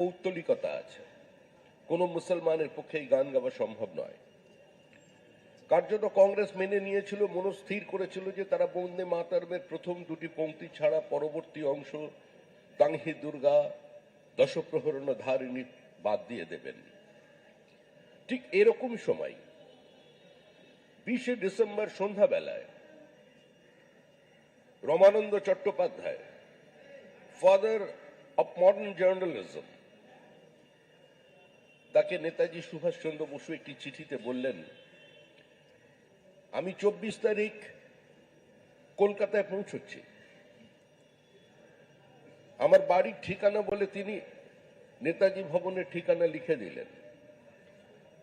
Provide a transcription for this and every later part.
পৌত্তলিকতা আছে। কোনো মুসলমানের পক্ষে এই গান গাওয়া সম্ভব নয়। কার্যত কংগ্রেস মেনে নিয়েছিল মনস্থির করেছিল যে তারা বন্দে মাতারমের প্রথম দুটি পংক্তি ছাড়া পরবর্তী অংশ তাংহি দুর্গা, দশপ্রহরণ ধারিণী বাদ দিয়ে দেবেন। ঠিক এরকম সময়, বিশে ডিসেম্বর সন্ধ্যাবেলায় Ramananda Chattopadhyay, father of modern journalism তাকে নেতাজি সুভাষচন্দ্র বসু একটি চিঠিতে বললেন, আমি চব্বিশ তারিখ কলকাতায় পৌঁছচ্ছি। আমার বাড়ির ঠিকানা বলে তিনি নেতাজি ভবনের ঠিকানা লিখে দিলেন।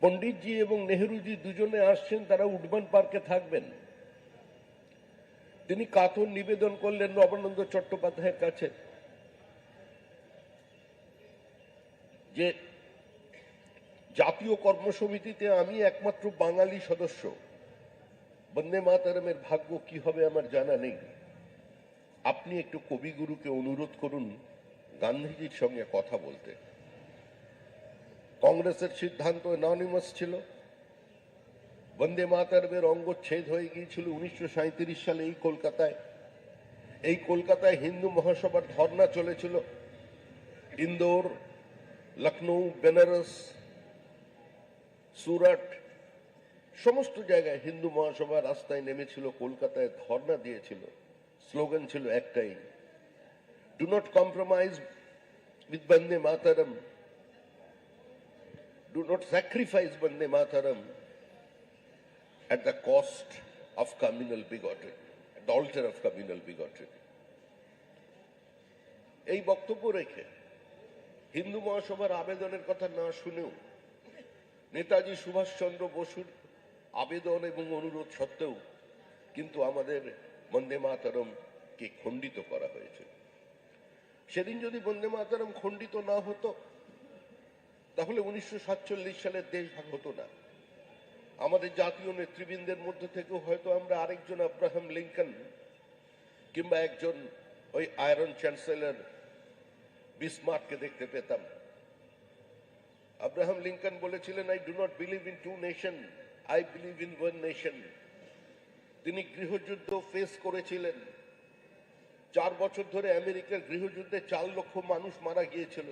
পণ্ডিতজি এবং নেহরুজি দুজনে আসছেন, তারা উডবান পার্কে থাকবেন। তিনি কাতর নিবেদন করলেন নবানন্দ চট্টোপাধ্যায়ের কাছে যে জাতীয় কর্মসমিতিতে আমি একমাত্র বাঙালি সদস্য। বন্দে মাতারামের ভাগ্য কি হবে আমার জানা নেই। আপনি একটু কবিগুরুকে অনুরোধ করুন গান্ধীজির সঙ্গে কথা বলতে। কংগ্রেসের সিদ্ধান্ত অ্যাননিমাস ছিল। বন্দে মাতারমের অঙ্গচ্ছেদ হয়ে গিয়েছিল উনিশশো সাঁইত্রিশ সালে এই কলকাতায়। এই কলকাতায় হিন্দু মহাসভার ধর্না চলেছিল। ইন্দোর লখনৌ বেনারস সুরাট সমস্ত জায়গায় হিন্দু মহাসভা রাস্তায় নেমেছিল কলকাতায় ধর্না দিয়েছিল স্লোগান ছিল একটাই do not compromise with Bande Mataram do not sacrifice Bande Mataram at the cost of communal bigotry, at the altar of. এই বক্তব্য রেখে হিন্দু মহাসভার আবেদনের কথা না শুনেও নেতাজি সুভাষচন্দ্র বসুর আবেদন এবং অনুরোধ সত্ত্বেও কিন্তু আমাদের বন্দে মাতারমকে খণ্ডিত করা হয়েছে। সেদিন যদি বন্দে মাতারম খণ্ডিত না হতো, তাহলে উনিশশো সালের দেশ ভাগ হতো না। আমাদের জাতীয় নেতৃবৃন্দের মধ্যে থেকেও হয়তো আমরা আরেকজন আব্রাহাম লিঙ্কন কিংবা একজন ওই আয়রন চ্যান্সেলর বিসমার্ককে দেখতে পেতাম। আব্রাহাম লিঙ্কন বলেছিলেন I do not believe in two nation I believe in one nation তিনি গৃহযুদ্ধ ফেস করেছিলেন। চার বছর ধরে আমেরিকার গৃহযুদ্ধে চার লক্ষ মানুষ মারা গিয়েছিল।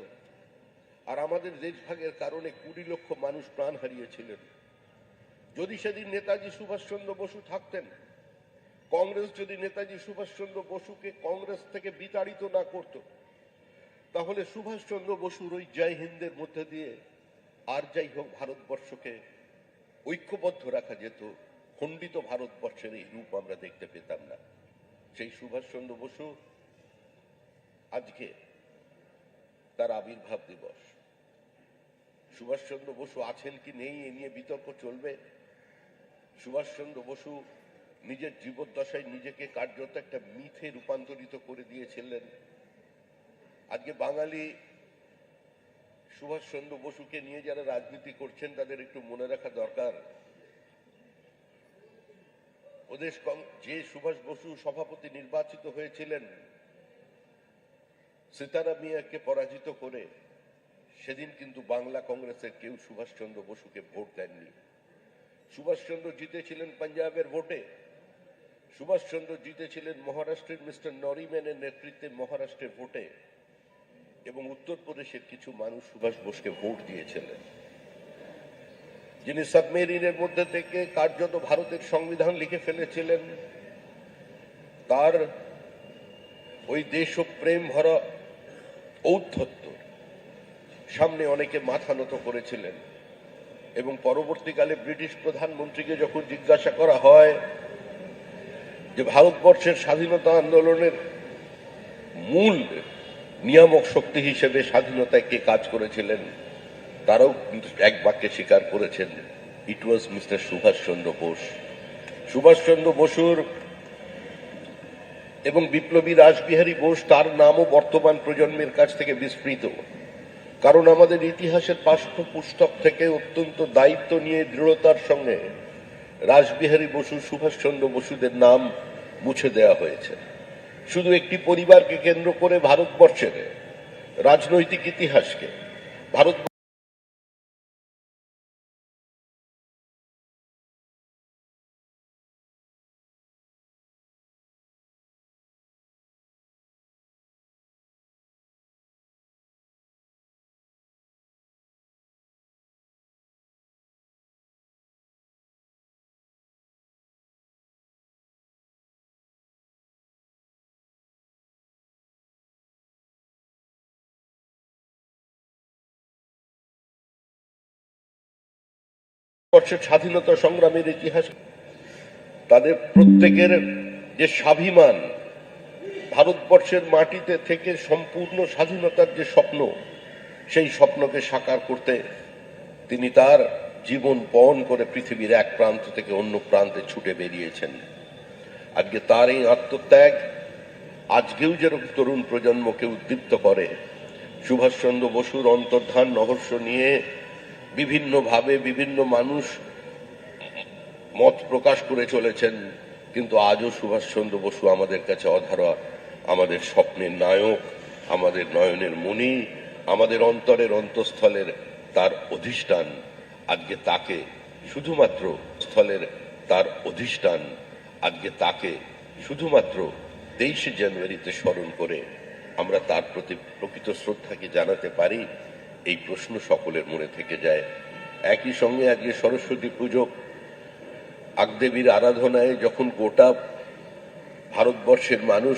আর আমাদের দেশভাগের কারণে কুড়ি লক্ষ মানুষ প্রাণ হারিয়েছিলেন। যদি সেদিন নেতাজি সুভাষচন্দ্র বসু থাকতেন, কংগ্রেস যদি নেতাজি সুভাষচন্দ্র বসুকে কংগ্রেস থেকে বিতাড়িত না করত, তাহলে সুভাষচন্দ্র বসুর ওই জয় হিন্দের মধ্যে দিয়ে আর যাই হোক ভারতবর্ষকে ঐক্যবদ্ধ রাখা যেত, খণ্ডিত ভারতবর্ষের এই রূপ আমরা দেখতে পেতাম না। সেই সুভাষচন্দ্র বসু আজকে তার আবির্ভাব দিবস। সুভাষচন্দ্র বসু আছেন কি নেই এ নিয়ে বিতর্ক চলবে? সুভাষচন্দ্র বসু নিজের জীবদ্দশায় নিজেকে কার্যত একটা মিথে রূপান্তরিত করে দিয়েছিলেন। আজকে বাঙালি সুভাষচন্দ্র বসুকে নিয়ে যারা রাজনীতি করছেন, তাদের একটু মনে রাখা দরকার। প্রদেশ যে সুভাষ বসু সভাপতি নির্বাচিত হয়েছিলেন, সীতারা মিয়াকে পরাজিত করে, সেদিন কিন্তু বাংলা কংগ্রেসের কেউ সুভাষচন্দ্র বসুকে ভোট দেননি। সুভাষচন্দ্র জিতেছিলেন পাঞ্জাবের ভোটে। সুভাষচন্দ্র জিতেছিলেন মহারাষ্ট্রের মিস্টার নরিম্যানের নেতৃত্বে মহারাষ্ট্রের ভোটে। এবং উত্তরপ্রদেশের কিছু মানুষ সুভাষ বোসকে ভোট দিয়েছিলেন। যিনি সাবমেরিনের মধ্যে থেকে কার্যত ভারতের সংবিধান লিখে ফেলেছিলেন, তার ওই দেশ প্রেম ভরা ঔদ্ধত্য সামনে অনেকে মাথা নত করেছিলেন এবং পরবর্তীকালে ব্রিটিশ প্রধানমন্ত্রীকে যখন জিজ্ঞাসা করা হয় যে ভারতবর্ষের স্বাধীনতা আন্দোলনের মূল নিয়ামক শক্তি হিসেবে স্বাধীনতায় কে কাজ করেছিলেন, তারাও কিন্তু এক বাক্যে স্বীকার করেছেন it was mister Subhashchandra Bose. Subhashchandra বসুর এবং বিপ্লবী রাসবিহারী বোস, তার নামও বর্তমান প্রজন্মের কাছ থেকে বিস্মৃত কারণ আমাদের ইতিহাসের পাঠ্যপুস্তক থেকে অত্যন্ত দায়িত্ব নিয়ে দৃঢ়তার সঙ্গে রাসবিহারী বসু, সুভাষচন্দ্র বসুদের নাম মুছে দেওয়া হয়েছে। শুধু একটি পরিবারকে কেন্দ্র করে ভারতবর্ষের রাজনৈতিক ইতিহাসকে ভারত বর্ষের স্বাধীনতা সংগ্রামের ইতিহাস। তাদের প্রত্যেকের যে স্বাভিমান, ভারতবর্ষের মাটিতে থেকে সম্পূর্ণ স্বাধীনতার যে স্বপ্ন, সেই স্বপ্নকে সাকার করতে তিনি তার জীবন বহন করে পৃথিবীর এক প্রান্ত থেকে অন্য প্রান্তে ছুটে বেরিয়েছেন। আজকে তার এই আত্মত্যাগ, আজকেও যেরকম তরুণ প্রজন্মকে উদ্দীপ্ত করে, সুভাষচন্দ্র বসুর অন্তর্ধান নহর্ষ নিয়ে বিভিন্নভাবে বিভিন্ন মানুষ মত প্রকাশ করে চলেছেন, কিন্তু আজও সুভাষচন্দ্র বসু আমাদের কাছে অধারা, আমাদের স্বপ্নের নায়ক, আমাদের নয়নের মণি আমাদের অন্তরের অন্তঃস্থলের তার অধিষ্ঠান। আজকে তাকে, শুধুমাত্র স্থলের তার অধিষ্ঠান, আজকে তাকে শুধুমাত্র তেইশে জানুয়ারিতে স্মরণ করে আমরা তার প্রতি প্রকৃত শ্রদ্ধাকে জানাতে পারি? এই প্রশ্ন সকলের মনে থেকে যায়। একই সঙ্গে আজকে সরস্বতী পুজো। আগদেবীর আরাধনায় যখন গোটা ভারতবর্ষের মানুষ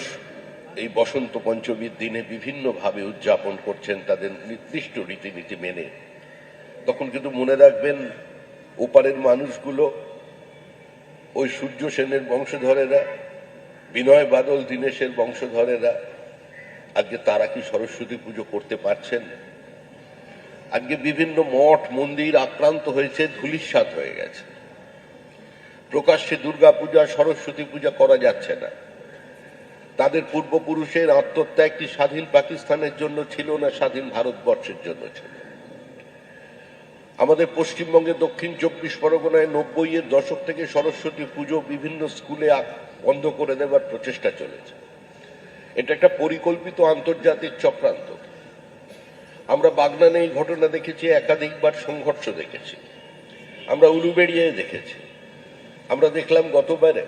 এই বসন্ত পঞ্চমীর দিনে বিভিন্নভাবে উদযাপন করছেন তাদের নির্দিষ্ট রীতিনীতি মেনে, তখন কিন্তু মনে রাখবেন ওপারের মানুষগুলো, ওই সূর্য সেনের বংশধরেরা, বিনয় বাদল, দীনেশের বংশধরেরা, আজকে তারা কি সরস্বতী পুজো করতে পারছেন? আজকে বিভিন্ন মঠ, মন্দির আক্রান্ত হয়েছে ধুলিস্বাদ হয়ে গেছে। প্রকাশ্যে দুর্গা পূজা সরস্বতী পূজা করা যাচ্ছে না। তাদের পূর্বপুরুষের আত্মত্যাগটি স্বাধীন পাকিস্তানের জন্য ছিল না স্বাধীন ভারতবর্ষের জন্য ছিল? আমাদের পশ্চিমবঙ্গে দক্ষিণ চব্বিশ পরগনায় নব্বই এর দশক থেকে সরস্বতী পুজো বিভিন্ন স্কুলে বন্ধ করে দেওয়ার প্রচেষ্টা চলেছে। এটা একটা পরিকল্পিত আন্তর্জাতিক চক্রান্ত। আমরা বাগনানে এই ঘটনা দেখেছি, একাধিকবার সংঘর্ষ দেখেছি। আমরা উলুবেড়িয়ে দেখেছি। আমরা দেখলাম গতবারে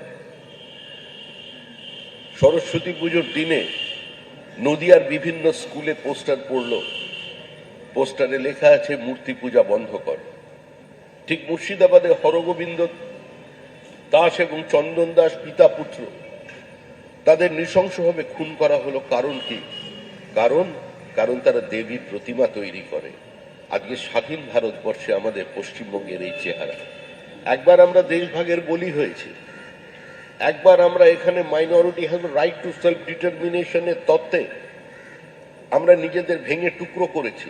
সরস্বতী পুজোর দিনে নদিয়ার বিভিন্ন স্কুলে পোস্টার পড়ল। পোস্টারে লেখা আছে, মূর্তি পূজা বন্ধ কর। ঠিক মুর্শিদাবাদে হরগোবিন্দ দাস এবং চন্দন দাস পিতা পুত্র, তাদের নৃশংসভাবে খুন করা হলো। কারণ কি? কারণ কারণ তারা দেবীর প্রতিমা তৈরি করে। আজকে স্বাধীন ভারতবর্ষে আমাদের পশ্চিমবঙ্গের এই চেহারা। একবার আমরা দেশভাগের বলি হয়েছি। একবার আমরা এখানে minority have right to self ডিটারমিনেশনের তত্ত্বে আমরা নিজেদের ভেঙে টুকরো করেছি।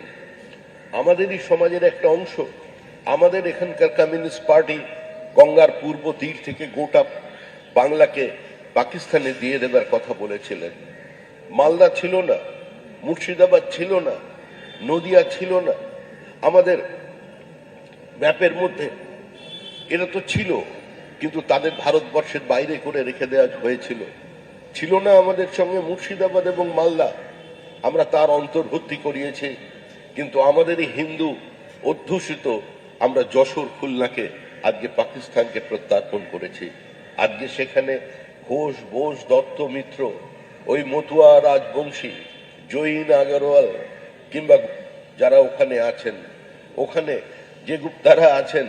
আমাদেরই সমাজের একটা অংশ, আমাদের এখানকার কমিউনিস্ট পার্টি গঙ্গার পূর্ব তীর থেকে গোটা বাংলাকে পাকিস্তানে দিয়ে দেবার কথা বলেছিলেন। মালদা ছিল না মুর্শিদাবাদ ছিল না, নদিয়া ছিল না। আমাদের ম্যাপের মধ্যে এরা তো ছিল, কিন্তু তাদের ভারতবর্ষের বাইরে করে রেখে দেওয়া হয়েছিল। ছিল না আমাদের সঙ্গে মুর্শিদাবাদ এবং মালদা। আমরা তার অন্তর্ভুক্তি করিয়েছি, কিন্তু আমাদেরই হিন্দু অধ্যুষিত আমরা যশোর, খুলনাকে আজকে পাকিস্তানকে প্রত্যার্পণ করেছি। আজকে সেখানে ঘোষ, বোস, দত্ত, মিত্র, ওই মতুয়া রাজবংশী জৈন আগরওয়াল কিংবা যারা ওখানে আছেন, ওখানে যে গুপ্তারা আছেন,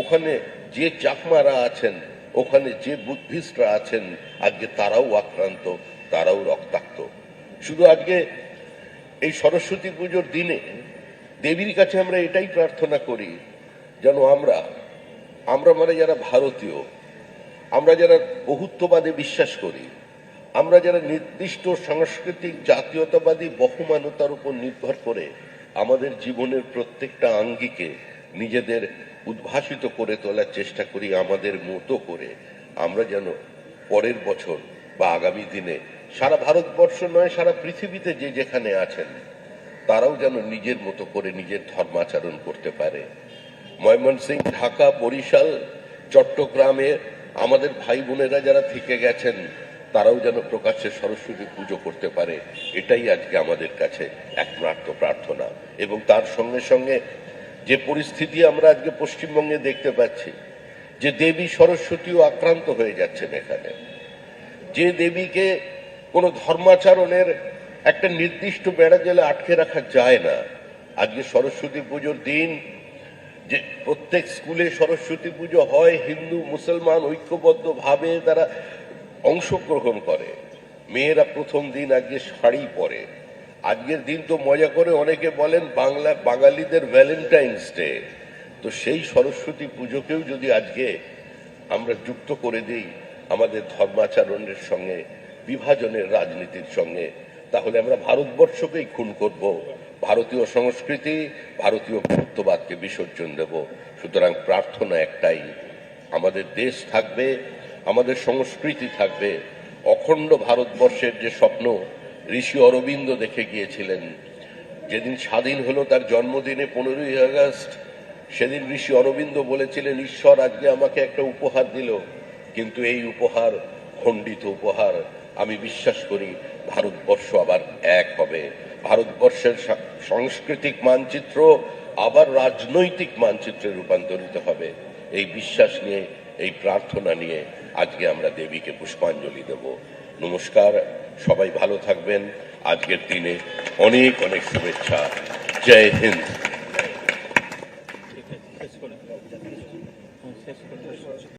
ওখানে যে চাকমারা আছেন, ওখানে যে বুদ্ধিস্টরা আছেন আজকে তারাও আক্রান্ত, তারাও রক্তাক্ত। শুধু আজকে এই সরস্বতী পুজোর দিনে দেবীর কাছে আমরা এটাই প্রার্থনা করি, যেন আমরা আমরা মানে যারা ভারতীয়, আমরা যারা বহুত্ববাদে বিশ্বাস করি আমরা যারা নির্দিষ্ট সাংস্কৃতিক, জাতীয়তাবাদী, বহমানতার উপর নির্ভর করে আমাদের জীবনের প্রত্যেকটা আঙ্গিকে নিজেদের উদ্ভাসিত করে তোলার চেষ্টা করি, আমাদের মতো করে, আমরা যেন পরের বছর বা আগামী দিনে সারা ভারতবর্ষ নয়, সারা পৃথিবীতে যে যেখানে আছেন, তারাও যেন নিজের মতো করে নিজের ধর্মাচরণ করতে পারে। ময়মনসিংহ, ঢাকা, বরিশাল, চট্টগ্রামে আমাদের ভাই বোনেরা যারা থেকে গেছেন তারাও যেন প্রকাশ্যে সরস্বতী পুজো করতে পারে, এটাই আজকে আমাদের কাছে একমাত্র প্রার্থনা। এবং তার সঙ্গে সঙ্গে যে পরিস্থিতি আমরা আজকে পশ্চিমবঙ্গে দেখতে পাচ্ছি, যে দেবী সরস্বতীও আক্রান্ত হয়ে যাচ্ছেন এখানে। যে দেবীকে কোনো ধর্মাচরণের একটা নির্দিষ্ট বেড়া জেলে আটকে রাখা যায় না। আজকে সরস্বতী পুজোর দিন, যে প্রত্যেক স্কুলে সরস্বতী পুজো হয়, হিন্দু, মুসলমান, ঐক্যবদ্ধভাবে তারা অংশগ্রহণ করে। মেয়েরা প্রথম দিন আজকে শাড়ি পরে। আজকের দিন তো মজা করে অনেকে বলেন বাংলা, বাঙালিদের ভ্যালেন্টাইন্স ডে তো সেই সরস্বতী পুজোকেও যদি আজকে আমরা যুক্ত করে দিই আমাদের ধর্মাচরণের সঙ্গে, বিভাজনের রাজনীতির সঙ্গে, তাহলে আমরা ভারতবর্ষকেই খুন করব। ভারতীয় সংস্কৃতি, ভারতীয় গুরুত্ববাদকে বিসর্জন দেব। সুতরাং প্রার্থনা একটাই, আমাদের দেশ থাকবে আমাদের সংস্কৃতি থাকবে। অখণ্ড ভারতবর্ষের যে স্বপ্ন, ঋষি অরবিন্দ দেখে গিয়েছিলেন। যেদিন স্বাধীন হলো তার জন্মদিনে পনেরোই আগস্ট, সেদিন ঋষি অরবিন্দ বলেছিলেন, ঈশ্বর আজকে আমাকে একটা উপহার দিল। কিন্তু এই উপহার, খণ্ডিত উপহার, আমি বিশ্বাস করি ভারতবর্ষ আবার এক হবে। ভারতবর্ষের সাংস্কৃতিক মানচিত্র আবার রাজনৈতিক মানচিত্রে রূপান্তরিত হবে। এই বিশ্বাস নিয়ে, এই প্রার্থনা নিয়ে আজকে আমরা দেবীকে পুষ্পাঞ্জলি দেব। নমস্কার, সবাই ভালো থাকবেন। আজকের দিনে অনেক অনেক শুভেচ্ছা। জয় হিন্দ।